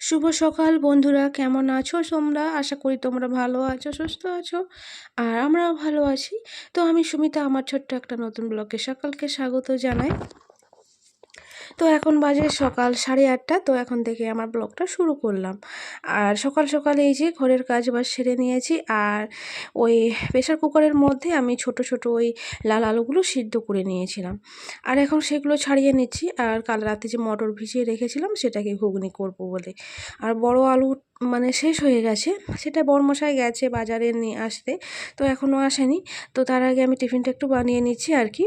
শুভ সকাল বন্ধুরা, কেমন আছো তোমরা? আশা করি তোমরা ভালো আছো, সুস্থ আছো, আর আমরাও ভালো আছি। তো আমি সুমিতা, আমার ছোট্ট একটা নতুন ব্লকে সকালকে স্বাগত জানাই। তো এখন বাজে সকাল সাড়ে আটটা, তো এখন থেকে আমার ব্লগটা শুরু করলাম। আর সকাল সকাল এই যে ঘরের কাজ বাজ সেরে নিয়েছি, আর ওই প্রেশার কুকারের মধ্যে আমি ছোট ছোট ওই লাল আলুগুলো সিদ্ধ করে নিয়েছিলাম। আর এখন সেগুলো ছাড়িয়ে নিচ্ছি, আর কাল রাতে যে মটর ভিজিয়ে রেখেছিলাম সেটাকে ঘুগনি করব বলে। আর বড় আলু মানে শেষ হয়ে গেছে, সেটা বরমশাই গেছে বাজারে নিয়ে আসতে, তো এখনও আসেনি। তো তার আগে আমি টিফিনটা একটু বানিয়ে নিচ্ছি আর কি।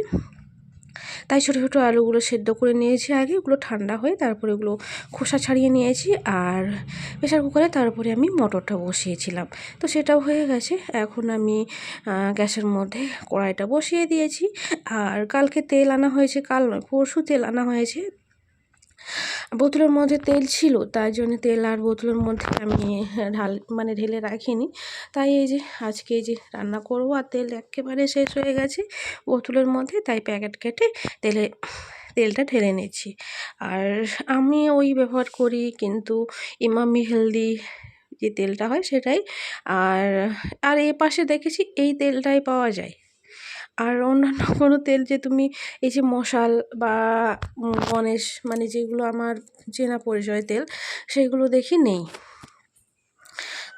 তাই ছোটো ছোটো আলুগুলো সেদ্ধ করে নিয়েছি আগে, ওগুলো ঠান্ডা হয়ে তারপরে ওগুলো খোসা ছাড়িয়ে নিয়েছি আর প্রেশার কুকারে তারপরে আমি মটরটা বসিয়েছিলাম। তো সেটাও হয়ে গেছে, এখন আমি গ্যাসের মধ্যে কড়াইটা বসিয়ে দিয়েছি। আর কালকে তেল আনা হয়েছে, কাল নয়, পরশু তেল আনা হয়েছে বোতলের মধ্যে তেল ছিল, তাই জন্য তেল আর বোতলের মধ্যে আমি ঢাল মানে ঢেলে রাখিনি। তাই এই যে আজকে যে রান্না করব আর তেল একেবারে শেষ হয়ে গেছে বোতলের মধ্যে, তাই প্যাকেট কেটে তেলে, তেলটা ঢেলে নিচ্ছি। আর আমি ওই ব্যবহার করি কিন্তু ইমামি হেলদি যে তেলটা হয় সেটাই। আর আর এ পাশে দেখেছি এই তেলটাই পাওয়া যায়। আর অন্যান্য কোনো তেল যে তুমি এই যে মশাল বা গণেশ মানে যেগুলো আমার চেনা পরিচয় তেল, সেগুলো দেখি নেই।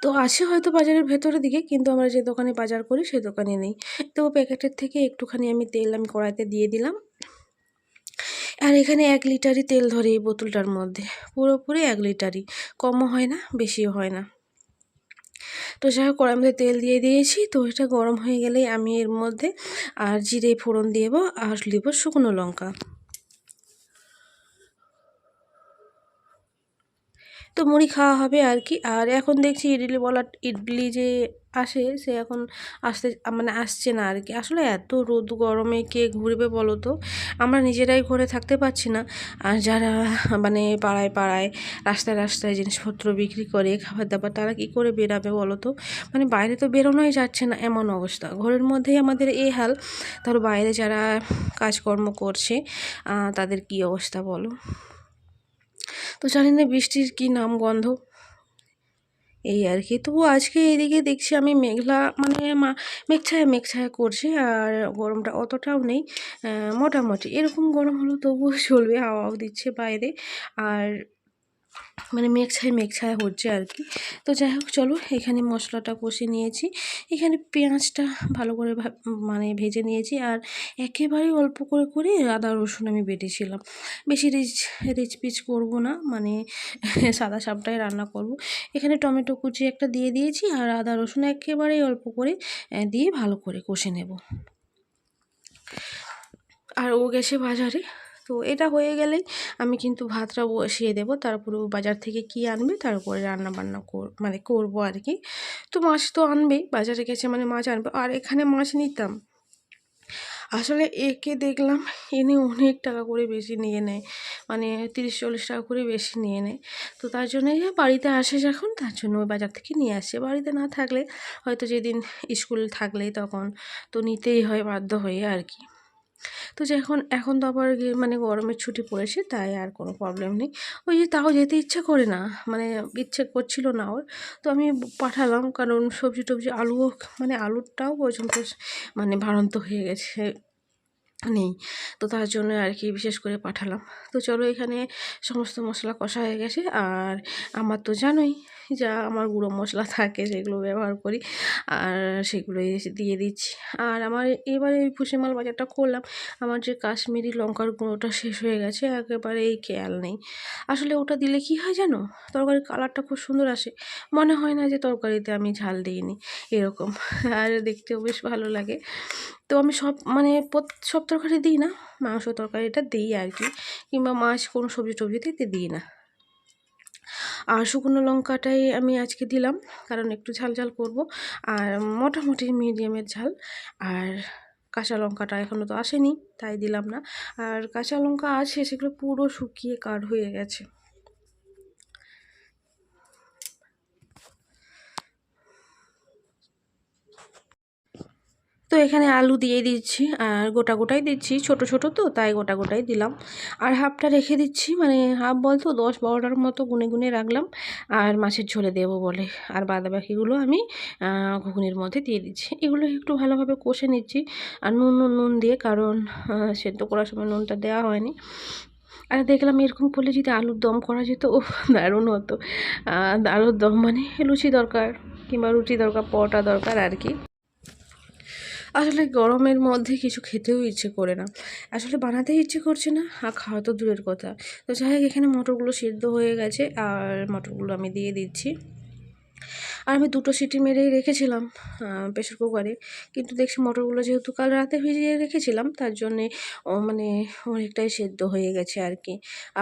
তো আছে হয়তো বাজারের ভেতরের দিকে, কিন্তু আমরা যে দোকানে বাজার করি সেই দোকানে নেই। তো প্যাকেটের থেকে একটুখানি আমি তেল আমি কড়াইতে দিয়ে দিলাম। আর এখানে এক লিটারই তেল ধরে এই বোতলটার মধ্যে। পুরোপুরি এক লিটারই। কমও হয় না, বেশিও হয় না। তো যাই হোক কড়াই মধ্যে তেল দিয়ে দিয়েছি। তো এটা গরম হয়ে গেলেই আমি এর মধ্যে আর জিরে, ফোড়ন দেবো আর দেবো শুকনো লঙ্কা। তো মুড়ি খাওয়া হবে আর কি আর এখন দেখছি ইডলি বলা, ইডলি যে আসে, সে এখন আসতে মানে আসছে না আর কি আসলে এত রোদ গরমে কে ঘুরবে বলো তো? আমরা নিজেরাই ঘরে থাকতে পারছি না। আর যারা মানে পাড়ায় পাড়ায়, রাস্তায় রাস্তায় জিনিসপত্র বিক্রি করে খাবার দাবার তারা কী করে বেরাবে বলো তো? মানে বাইরে তো বেরোনোই যাচ্ছে না, এমন অবস্থা। ঘরের মধ্যেই আমাদের এই হাল। ধরো বাইরে যারা কাজকর্ম করছে তাদের কি অবস্থা বলো? তো জানি না বৃষ্টির কী নাম গন্ধ। এই আর কি। তবু আজকে এদিকে দেখছি আমি মেঘলা মানে মা, মেঘছায়া মেঘছায়া করছে আর গরমটা অতটাও নেই মোটামুটি। এরকম গরম হলো তবুও চলবে, হাওয়াও দিচ্ছে বাইরে। আর মানে মেঘ ছায়, মেঘ ছায়া হচ্ছে আর কি। তো যাই হোক, চলো এখানে মশলাটা কষে নিয়েছি। এখানে পেঁয়াজটা ভালো করে মানে ভেজে নিয়েছি আর একেবারেই অল্প করে করে আদা, রসুন আমি বেটেছিলাম। বেশি রিচ রিচ পিচ করব না মানে সাদা সাপটাই রান্না করব। এখানে টমেটো কুচি একটা দিয়ে দিয়েছি আর আদা, রসুন একেবারেই অল্প করে দিয়ে ভালো করে কষে নেব। আর ও গেছে বাজারে। তো এটা হয়ে গেলেই আমি কিন্তু ভাতটা বসিয়ে দেবো। তারপরে বাজার থেকে কি আনবে তারপরে রান্না বান্না কর মানে করব আর কি তো মাছ তো আনবেই, বাজারে গেছে মানে মাছ আনবে। আর এখানে মাছ নিতাম। আসলে একে দেখলাম এনে অনেক টাকা করে বেশি নিয়ে নেয়। মানে তিরিশ চল্লিশ টাকা করে বেশি নিয়ে নেয়। তো তার জন্য বাড়িতে আসে যখন, তার জন্য ওই বাজার থেকে নিয়ে আসে। বাড়িতে না থাকলে হয়তো যেদিন স্কুল থাকলে তখন তো নিতেই হয়, বাধ্য হয়ে আর কি তো যখন এখন তো আবার মানে গরমের ছুটি পড়েছে, তাই আর কোনো প্রবলেম নেই। ওই যে তাও যেতে ইচ্ছে করে না মানে ইচ্ছে করছিল না ওর। তো আমি পাঠালাম, কারণ সবজি টবজি আলু মানে আলুরটাও পর্যন্ত মানে ভারন্ত হয়ে গেছে, নেই। তো তার জন্য আর কি বিশেষ করে পাঠালাম। তো চলো এখানে সমস্ত মশলা কষা হয়ে গেছে, আর আমার তো জানোই যা আমার গুঁড়ো মশলা থাকে সেগুলো ব্যবহার করি, আর সেগুলো দিয়ে দিচ্ছি। আর আমার এবারে এই ভুসিমাল বাজারটা করলাম, আমার যে কাশ্মীরি লঙ্কার গুঁড়োটা শেষ হয়ে গেছে, একেবারে এই খেয়াল নেই। আসলে ওটা দিলে কি হয় জানো? তরকারির কালারটা খুব সুন্দর আসে। মনে হয় না যে তরকারিতে আমি ঝাল দিইনি, এরকম। আর দেখতেও বেশ ভালো লাগে। তো আমি সব মানে সব তরকারি দিই না, মাংস তরকারিটা দিই আর কি, কিংবা মাছ কোনো সবজি টবজিতে দিই না। আর শুকনো লঙ্কাটাই আমি আজকে দিলাম, কারণ একটু ঝাল ঝাল করব। আর মোটামুটি মিডিয়ামের ঝাল, আর কাঁচা লঙ্কাটা এখনও তো আসেনি, তাই দিলাম না। আর কাঁচা লঙ্কা আছে, সেগুলো পুরো শুকিয়ে কাঠ হয়ে গেছে। তো এখানে আলু দিয়ে দিচ্ছি আর গোটা গোটাই দিচ্ছি। ছোট ছোট তো, তাই গোটা গোটাই দিলাম। আর হাফটা রেখে দিচ্ছি মানে হাফ বলতো দশ বারোটার মতো গুনে গুনে রাখলাম। আর মাছের ঝোলে দেবো বলে। আর বাদবাকিগুলো আমি ঘুগনির মধ্যে দিয়ে দিচ্ছি। এগুলো একটু ভালোভাবে কষে নিচ্ছি। আর নুন নুন নুন দিয়ে, কারণ সেদ্ধ করার সময় নুনটা দেওয়া হয়নি। আর দেখলাম এরকম করলে যদি আলুর দম করা যেত ও দারুণ হতো। আলুর দম মানে লুচি দরকার কিংবা রুটি দরকার, পরোটা দরকার আর কি। আসলে গরমের মধ্যে কিছু খেতেও ইচ্ছে করে না। আসলে বানাতে ইচ্ছে করছে না, আর খাওয়া তো দূরের কথা। তো যাই হোক, এখানে মটরগুলো সিদ্ধ হয়ে গেছে, আর মটরগুলো আমি দিয়ে দিচ্ছি। আর আমি দুটো সিটি মেরেই রেখেছিলাম প্রেশার কুকারে। কিন্তু দেখছি মটরগুলো যেহেতু কাল রাতে ভিজিয়ে রেখেছিলাম, তার জন্যে মানে অনেকটাই সেদ্ধ হয়ে গেছে আর কি।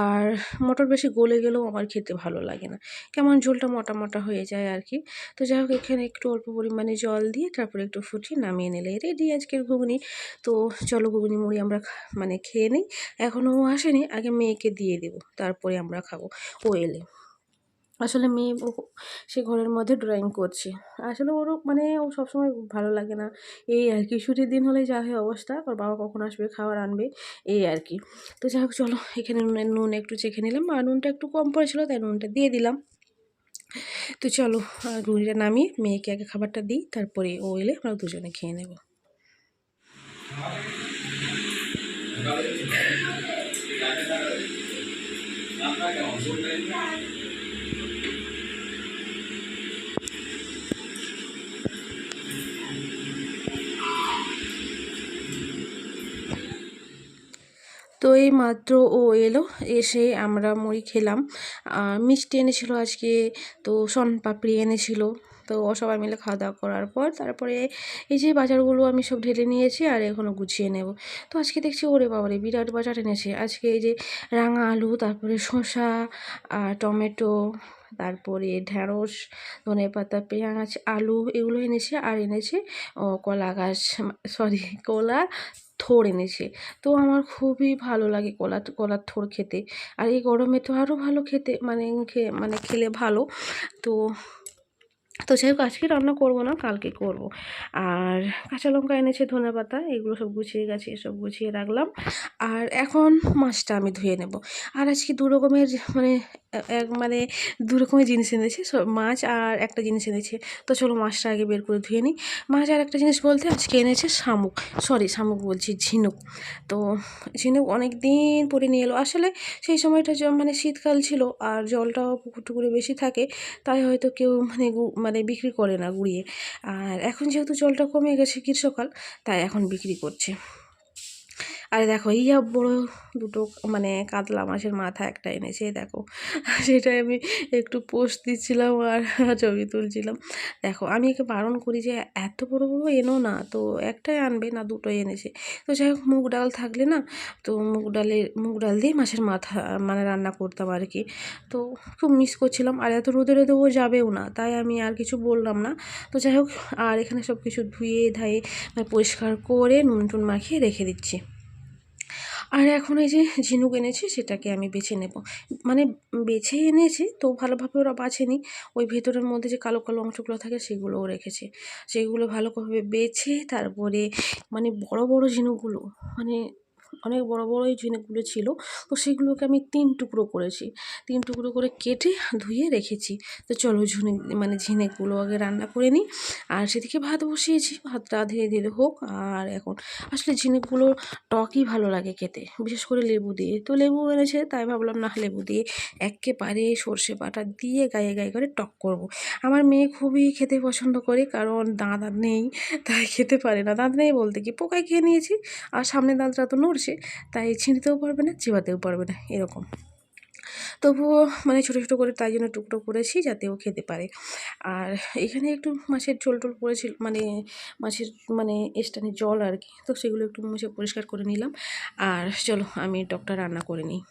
আর মটর বেশি গলে গেলেও আমার খেতে ভালো লাগে না। কেমন ঝোলটা মোটা মোটা হয়ে যায় আর কি। তো যাই হোক, এখানে একটু অল্প পরিমাণে জল দিয়ে তারপরে একটু ফুটিয়ে নামিয়ে নিলে রেডি আজকের ঘুগনি। তো চলো ঘুগনি মুড়ি আমরা মানে খেয়ে নিই এখনও আসেনি, আগে মেয়েকে দিয়ে দেবো, তারপরে আমরা খাব। ও এলে। আসলে মেয়ে সে ঘরের মধ্যে ড্রয়িং করছে। আসলে ওরও মানে ও সবসময় ভালো লাগে না। এই আর কি, ছুটির দিন হলে যা হয় অবস্থা, ওর বাবা কখন আসবে, খাবার আনবে, এই আর কি। তো যাই হোক, চলো, এখানে নুন একটু চেখে নিলাম। আর নুনটা একটু কম পড়েছিল, তাই নুনটা দিয়ে দিলাম। তো চলো রুটিটা নামিয়ে মেয়েকে আগে খাবারটা দিই, তারপরে ও এলে আমরা দুজনে খেয়ে নেব। তো এই মাত্র ও এলো, এসে আমরা মুড়ি খেলাম। মিষ্টি এনেছিল আজকে, তো সন পাপড়ি এনেছিল। তো সবাই মিলে খাওয়া দাওয়া করার পর তারপরে এই যে বাজারগুলো আমি সব ঢেলে নিয়েছি আর এখনও গুছিয়ে নেব। তো আজকে দেখছি, ওরে বাবারে, বিরাট বাজার এনেছে। আজকে এই যে রাঙা আলু, তারপরে শসা টমেটো, তারপরে ঢ্যাঁড়স, ধনে পাতা, পেঁয়াজ, আলু, এগুলো এনেছে। আর এনেছে কলা গাছ সরি কলা থোড় এনেছে। তো আমার খুবই ভালো লাগে কলা কলার থোড় খেতে। আর এই গরমে তো আরও ভালো খেতে মানে মানে খেলে ভালো। তো তো যাই হোক আজকে রান্না করব না, কালকে করব। আর কাঁচা লঙ্কা এনেছে, ধনে পাতা, এগুলো সব গুছিয়ে গেছে, সব গুছিয়ে রাখলাম। আর এখন মাছটা আমি ধুয়ে নেব। আর আজকে দু রকমের মানে এক মানে দু রকমের জিনিস এনেছে। মাছ আর একটা জিনিস এনেছে। তো চলো মাছটা আগে বের করে ধুয়ে নিই। মাছ আর একটা জিনিস বলতে আজকে এনেছে শামুক। সরি, শামুক বলছি, ঝিনুক। তো ঝিনুক অনেক দিন পরে নিয়ে এলো। আসলে সেই সময়টা মানে শীতকাল ছিল আর জলটাও পুকুর টুকুরে বেশি থাকে। তাই হয়তো কেউ মানে মানে বিক্রি করে না, গুড়িয়ে। আর এখন যেহেতু জলটা কমে গেছে গ্রীষ্মকাল তাই এখন বিক্রি করছে। আর দেখো ইয়া বড় দুটো মানে কাতলা মাছের মাথা একটা এনেছে দেখো। সেটাই আমি একটু পোস্ট দিচ্ছিলাম আর ছবি তুলছিলাম। দেখো, আমি একে বারণ করি যে এত বড় বড় এনো না, তো একটাই আনবে না দুটোই এনেছে। তো যাই হোক, মুগ ডাল থাকলে না, তো মুগ ডালের মুগ ডাল দিয়ে মাছের মাথা মানে রান্না করতাম আর কি। তো খুব মিস করছিলাম, আর এত রোদে রোদে ও যাবেও না, তাই আমি আর কিছু বললাম না। তো যাই হোক, আর এখানে সব কিছু ধুয়ে, ধায়ে মানে পরিষ্কার করে নুন টুন মাখিয়ে রেখে দিচ্ছি। আর এখন এই যে ঝিনুক এনেছি, সেটাকে আমি বেছে নেব। মানে বেছে এনেছি তো ভালোভাবে ওরা বাছেনি। ওই ভেতরের মধ্যে যে কালো কালো অংশগুলো থাকে, সেগুলোও রেখেছে। সেগুলো ভালোভাবে বেছে, তারপরে মানে বড় বড় ঝিনুকগুলো মানে অনেক বড় বড় এই ঝিনুকগুলো ছিল। তো সেগুলোকে আমি তিন টুকরো করেছি। তিন টুকরো করে কেটে ধুয়ে রেখেছি। তো চলো ঝুনে মানে ঝিনুকগুলো আগে রান্না করে নিই। আর সেদিকে ভাত বসিয়েছি। ভাতটা ধীরে ধীরে হোক। আর এখন, আসলে ঝিনুকগুলো টকই ভালো লাগে খেতে। বিশেষ করে লেবু দিয়ে। তো লেবু এনেছে, তাই ভাবলাম না লেবু দিয়ে একেবারে সর্ষে বাটা দিয়ে গায়ে গায়ে করে টক করব। আমার মেয়ে খুবই খেতে পছন্দ করে, কারণ দাঁত নেই, তাই খেতে পারে না। দাঁত নেই বলতে কি, পোকায় খেয়ে নিয়েছি। আর সামনে দাঁতটা তো নড়ছে। তাই ছিঁড়তেও পারবে না, চিবাতেও পারবে না, এরকম। তবুও মানে ছোটো ছোটো করে তাই জন্য টুকরো করেছি যাতে ও খেতে পারে। আর এখানে একটু মাছের ঝোল টোল পড়েছিল মানে মাছের মানে স্টানে জল আর কি, তো সেগুলো একটু মুছে পরিষ্কার করে নিলাম। আর চলো আমি টকটা রান্না করে নিই।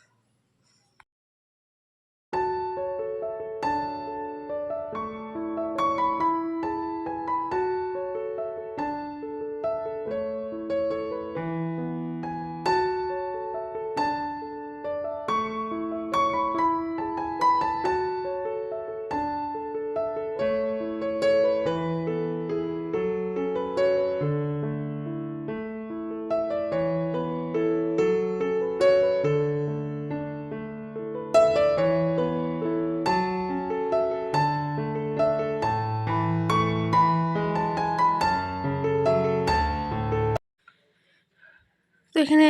এখানে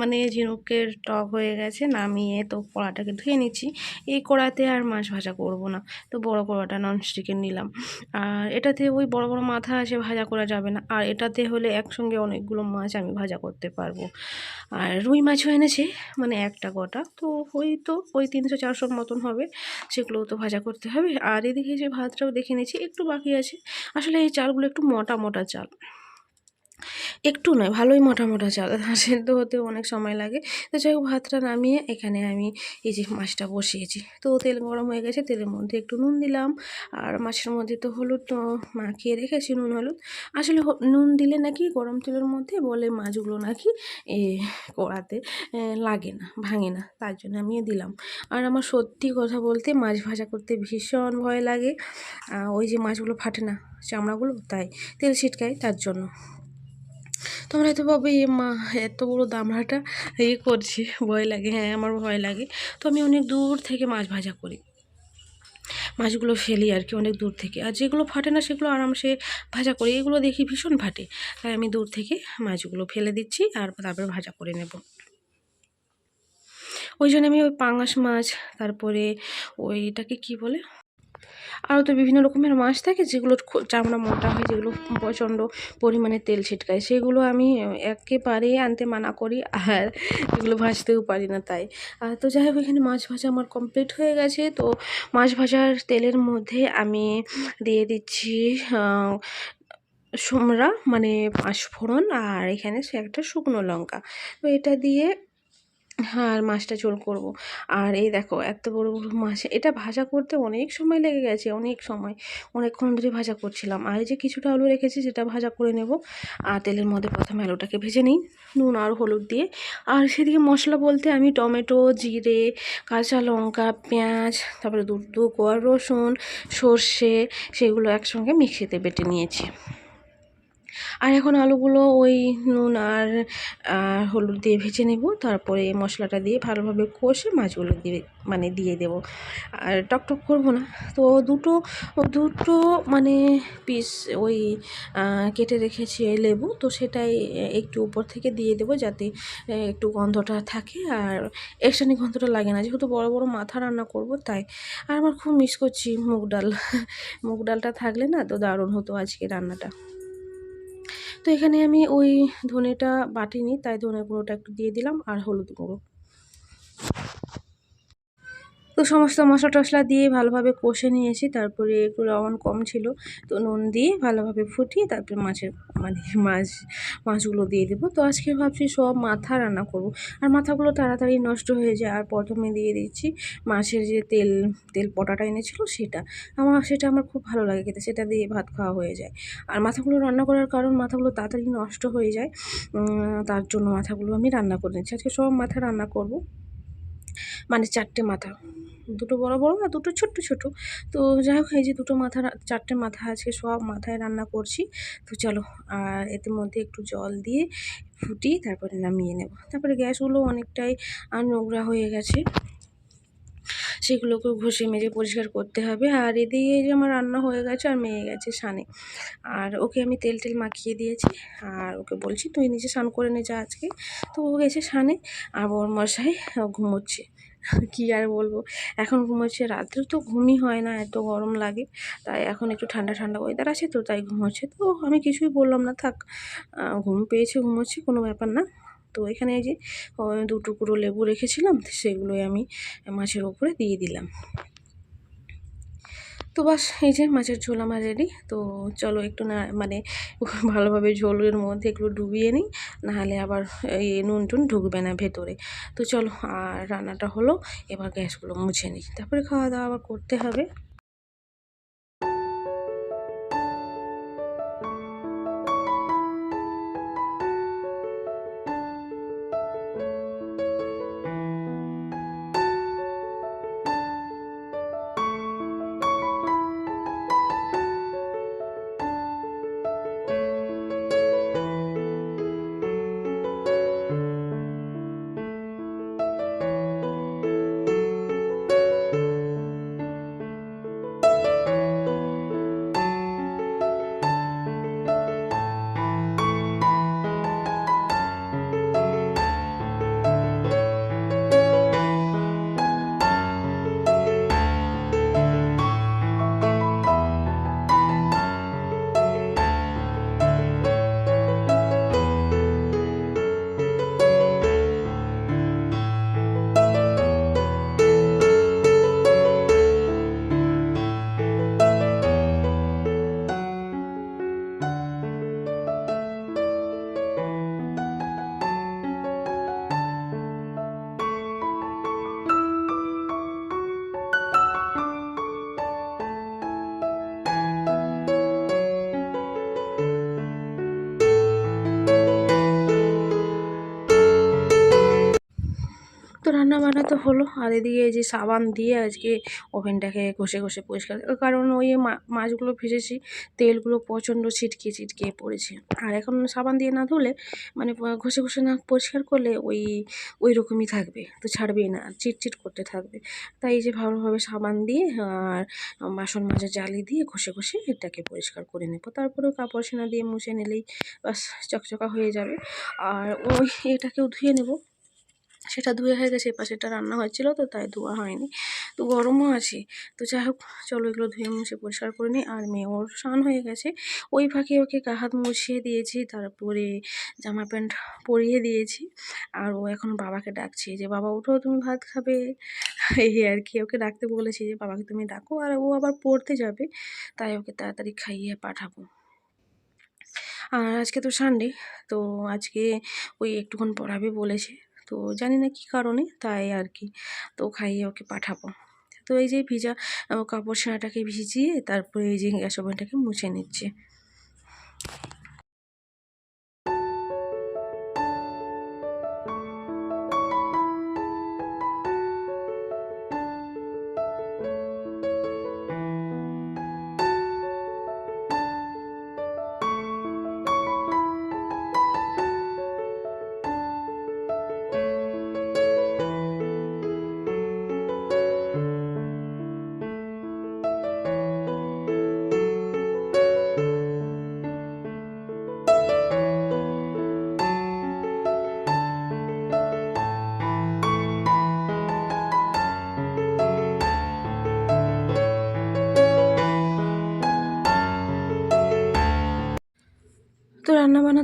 মানে ঝিনুকের টক হয়ে গেছে, নামিয়ে তো কড়াটাকে ধুয়ে নিচ্ছি। এই কড়াতে আর মাছ ভাজা করব না। তো বড় কড়াটা ননস্টিকের নিলাম। আর এটাতে ওই বড় বড় মাথা আছে ভাজা করা যাবে না। আর এটাতে হলে একসঙ্গে অনেকগুলো মাছ আমি ভাজা করতে পারব। আর রুই মাছও এনেছে মানে একটা গোটা তো ওই তো, ওই তিনশো চারশোর মতন হবে। সেগুলোও তো ভাজা করতে হবে। আর এদিকে যে ভাতটাও দেখে নিয়েছি, একটু বাকি আছে। আসলে এই চালগুলো একটু মোটা মোটা চাল। একটু নয়, ভালোই মোটা মোটা চাল সেদ্ধ হতে অনেক সময় লাগে। তো যাই হোক, ভাতটা নামিয়ে এখানে আমি এই যে মাছটা বসিয়েছি। তো তেল গরম হয়ে গেছে, তেলের মধ্যে একটু নুন দিলাম। আর মাছের মধ্যে তো হলুদ তো মাখিয়ে রেখেছি, নুন, হলুদ। আসলে নুন দিলে নাকি গরম তেলের মধ্যে বলে মাছগুলো নাকি এ কড়াতে লাগে না, ভাঙে না। তার জন্য আমিও দিলাম। আর আমার সত্যি কথা বলতে মাছ ভাজা করতে ভীষণ ভয় লাগে। ওই যে মাছগুলো ফাটে না চামড়াগুলো, তাই তেল ছিটকায় তার জন্য। তোমরা হয়তো ভাবে এ মা, এত বড় দামড়াটা ইয়ে করছে, ভয় লাগে। হ্যাঁ আমার ভয় লাগে। তো আমি অনেক দূর থেকে মাছ ভাজা করি। মাছগুলো ফেলি আর কি অনেক দূর থেকে। আর যেগুলো ফাটে না, সেগুলো আরামসে ভাজা করি। এগুলো দেখি ভীষণ ফাটে। তাই আমি দূর থেকে মাছগুলো ফেলে দিচ্ছি আর তারপরে ভাজা করে নেব। ওই জন্য আমি ওই পাঙাশ মাছ, তারপরে ওইটাকে কি বলে? আরও তো বিভিন্ন রকমের মাছ থাকে যেগুলোর চামড়া মোটা হয় যেগুলো প্রচণ্ড পরিমাণে তেল ছিটকায়, সেগুলো আমি একেবারে আনতে মানা করি আর এগুলো ভাজতেও পারি না তাই। আর তো যাই হোক, এখানে মাছ ভাজা আমার কমপ্লিট হয়ে গেছে। তো মাছ ভাজার তেলের মধ্যে আমি দিয়ে দিচ্ছি সোমরা মানে পাঁচফোড়ন আর এখানে সে একটা শুকনো লঙ্কা। তো এটা দিয়ে হ্যাঁ আর মাছটা ঝোল করব। আর এই দেখো, এত বড় বড় মাছ। এটা ভাজা করতে অনেক সময় লেগে গেছে, অনেক সময়। অনেকক্ষণ ধরে ভাজা করছিলাম। আর এই যে কিছুটা আলু রেখেছি, সেটা ভাজা করে নেব। আর তেলের মধ্যে প্রথমে আলুটাকে ভেজে নিই, নুন আর হলুদ দিয়ে। আর সেদিকে মশলা বলতে আমি টমেটো, জিরে, কাঁচা লঙ্কা, পেঁয়াজ, তারপরে দুটো কোয়া রসুন, সর্ষে, সেগুলো একসঙ্গে মিক্সিতে বেটে নিয়েছি। আর এখন আলুগুলো ওই নুন আর হলুদ দিয়ে ভেজে নেব। তারপরে মশলাটা দিয়ে ভালোভাবে কষে মাছগুলো দিয়ে মানে দিয়ে দেব। আর টকটক করব না। তো দুটো দুটো মানে পিস ওই কেটে রেখেছি লেবু। তো সেটাই একটু উপর থেকে দিয়ে দেবো যাতে একটু গন্ধটা থাকে। আর এক্সট্রানি গন্ধটা লাগে না। যেহেতু বড় বড় মাথা রান্না করব, তাই। আর আমার খুব মিস করছি মুগ ডাল। মুগ ডালটা থাকলে না তো দারুণ হতো আজকে রান্নাটা। তো এখানে আমি ওই ধনেটা বাটিনি, তাই ধনে গুঁড়োটা একটু দিয়ে দিলাম আর হলুদ গুঁড়ো। তো সমস্ত মশলা টশলা দিয়ে ভালোভাবে কষে নিয়েছি। তারপরে একটু লবণ কম ছিল। তো নুন দিয়ে ভালোভাবে ফুটিয়ে তারপরে মাছের মানে মাছ, মাছগুলো দিয়ে দেবো। তো আজকে ভাবছি সব মাথা রান্না করব। আর মাথাগুলো তাড়াতাড়ি নষ্ট হয়ে যায়। আর প্রথমে দিয়ে দিচ্ছি মাছের যে তেল তেল পটাটা এনেছিল সেটা। আমার সেটা আমার খুব ভালো লাগে খেতে। সেটা দিয়ে ভাত খাওয়া হয়ে যায়। আর মাথাগুলো রান্না করার কারণ মাথাগুলো তাড়াতাড়ি নষ্ট হয়ে যায়। তার জন্য মাথাগুলো আমি রান্না করে নিচ্ছি। আজকে সব মাথা রান্না করব। মানে চারটে মাথা। দুটো বড় বড় আর দুটো ছোট্ট ছোট তো যাই হোক, এই যে দুটো মাথা, চারটে মাথা আছে, সব মাথায় রান্না করছি। তো চলো, আর এতে মধ্যে একটু জল দিয়ে ফুটিয়ে তারপরে নামিয়ে নেব। তারপরে গ্যাসগুলো অনেকটাই আর নোংরা হয়ে গেছে। সেগুলোকেও ঘষে মেজে পরিষ্কার করতে হবে। আর এদিকে যে আমার রান্না হয়ে গেছে আর মেয়ে গেছে সানে আর ওকে আমি তেল টেল মাখিয়ে দিয়েছি। আর ওকে বলছি, তুই নিজে স্নান করে নে যা আজকে। তো ও গেছে সানে আর ওর মশাই ঘুমোচ্ছে। কি আর বলব? এখন ঘুমোচ্ছে। রাত্রে তো ঘুমই হয় না, এত গরম লাগে। তাই এখন একটু ঠান্ডা ঠান্ডা ওয়েদার আছে তো তাই ঘুমোচ্ছে। তো আমি কিছুই বললাম না, থাক ঘুম পেয়েছে, ঘুমোচ্ছে, কোনো ব্যাপার না। তো এখানে এই যে দু টুকরো লেবু রেখেছিলাম, সেগুলোই আমি মাছের ওপরে দিয়ে দিলাম। তো বাস, এই যে মাছের ঝোল আমার রেডি তো চলো একটু না মানে ভালোভাবে ঝোলের মধ্যে একটু ডুবিয়ে নিই, নাহলে আবার এই নুন টুন ঢুকবে না ভেতরে। তো চলো, আর রান্নাটা হলো, এবার গ্যাসগুলো মুছে নিই। তারপরে খাওয়া দাওয়া আবার করতে হবে। হলো। আর এদিকে যে সাবান দিয়ে আজকে ওভেনটাকে ঘষে ঘষে পরিষ্কার কারণ ওই মাছগুলো ভেজেছি, তেলগুলো প্রচণ্ড ছিটকে ছিটকে পড়েছে। আর এখন সাবান দিয়ে না ধুলে মানে ঘষে ঘষে না পরিষ্কার করলে ওই ওই রকমই থাকবে। তো ছাড়বেই না চিটচিট করতে থাকবে। তাই এই যে ভালোভাবে সাবান দিয়ে আর বাসন মাজা জালি দিয়ে ঘষে ঘষে এটাকে পরিষ্কার করে নেব। তারপরে কাপড় সেনা দিয়ে মুছে নিলেই বাস চকচকা হয়ে যাবে। আর ওই এটাকেও ধুয়ে নেব। সেটা ধুয়ে হয়ে গেছে এপাশেটা রান্না হয়েছিল তো তাই ধোয়া হয়নি। তো গরমও আছে। তো যাই হোক, চলো এগুলো ধুয়ে মুছে পরিষ্কার করে নিই। আর মেয়ে ওর স্নান হয়ে গেছে। ওই ফাঁকে ওকে গা হাত মুছিয়ে দিয়েছি, তারপরে জামা প্যান্ট পরিয়ে দিয়েছি। আর ও এখন বাবাকে ডাকছে যে, বাবা উঠো তুমি ভাত খাবে? এই আর কি, ওকে ডাকতে বলেছি যে, বাবাকে তুমি ডাকো। আর ও আবার পড়তে যাবে, তাই ওকে তাড়াতাড়ি খাইয়ে পাঠাবো। আর আজকে তো সানডে তো আজকে ওই একটুক্ষণ পড়াবে বলেছে। তো জানি না কী কারণে তাই আর কি তো খাইয়ে ওকে পাঠাবো। তো এই যে ভিজা কাপড় ছেঁড়াটাকে ভিজিয়ে তারপরে এই যে গ্যাস ওভেনটাকে মুছে নিচ্ছে।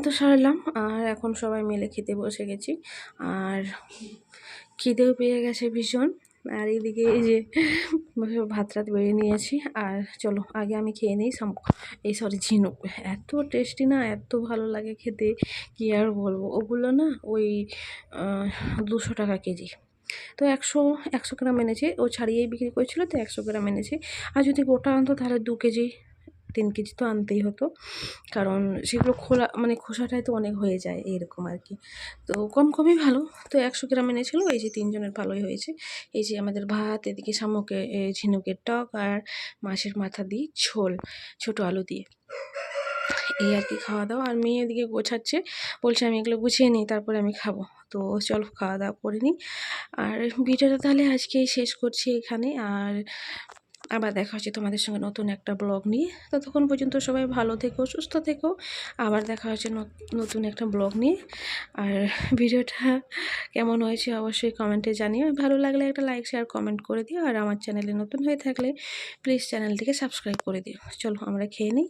তো সারলাম, আর এখন সবাই মিলে খেতে বসে গেছি। আর খিদেও পেয়ে গেছে ভীষণ। আর এইদিকে এই যে ভাত রাত বেড়ে নিয়েছি। আর চলো, আগে আমি খেয়ে নিই এই সরি ঝিনুক। এত টেস্টি না, এত ভালো লাগে খেতে, কি আর বলব? ওগুলো না ওই দুশো টাকা কেজি। তো একশো একশো গ্রাম এনেছে। ও ছাড়িয়েই বিক্রি করেছিল, তো একশো গ্রাম এনেছে। আর যদি গোটা আনতো, তাহলে দু কেজি তিন কেজি তো আনতেই হতো। কারণ সেগুলো খোলা মানে খোসাটাই তো অনেক হয়ে যায় এরকম আর কি। তো কম কমই ভালো। তো একশো গ্রাম এনেছিল, এই যে তিনজনের ভালোই হয়েছে। এই যে আমাদের ভাত, এদিকে শামুকে ঝিনুকের টক আর মাছের মাথা দিয়ে ঝোল, ছোটো আলু দিয়ে। এই আর কি খাওয়া দাওয়া। আর মেয়ে এদিকে গোছাচ্ছে, বলছে আমি এগুলো গুছিয়ে নিই, তারপরে আমি খাব। তো চল খাওয়া দাওয়া করে নিই। আর ভিডিওটা তাহলে আজকেই শেষ করছি এখানে। আর আবার দেখা হচ্ছে তোমাদের সঙ্গে নতুন একটা ব্লগ নিয়ে। ততক্ষণ পর্যন্ত সবাই ভালো থেকো, সুস্থ থেকো। আবার দেখা হচ্ছে নতুন একটা ব্লগ নিয়ে। আর ভিডিওটা কেমন হয়েছে অবশ্যই কমেন্টে জানিও। ভালো লাগলে একটা লাইক শেয়ার কমেন্ট করে দিও। আর আমার চ্যানেলে নতুন হয়ে থাকলে প্লিজ চ্যানেলটিকে সাবস্ক্রাইব করে দিও। চলো আমরা খেয়ে নিই।